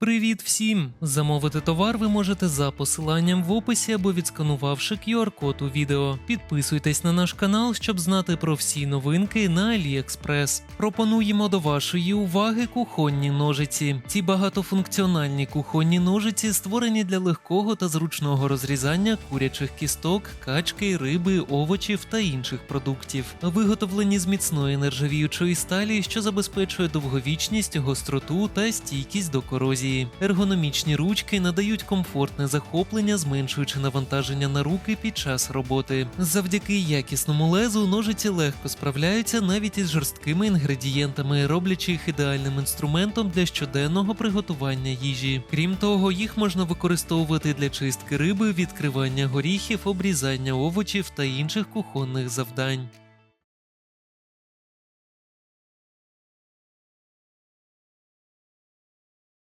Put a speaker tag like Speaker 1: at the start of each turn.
Speaker 1: Привіт всім! Замовити товар ви можете за посиланням в описі або відсканувавши QR-код у відео. Підписуйтесь на наш канал, щоб знати про всі новинки на AliExpress. Пропонуємо до вашої уваги кухонні ножиці. Ці багатофункціональні кухонні ножиці створені для легкого та зручного розрізання курячих кісток, качки, риби, овочів та інших продуктів. Виготовлені з міцної нержавіючої сталі, що забезпечує довговічність, гостроту та стійкість до корозії. Ергономічні ручки надають комфортне захоплення, зменшуючи навантаження на руки під час роботи. Завдяки якісному лезу ножиці легко справляються навіть із жорсткими інгредієнтами, роблячи їх ідеальним інструментом для щоденного приготування їжі. Крім того, їх можна використовувати для чистки риби, відкривання горіхів, обрізання овочів та інших кухонних завдань.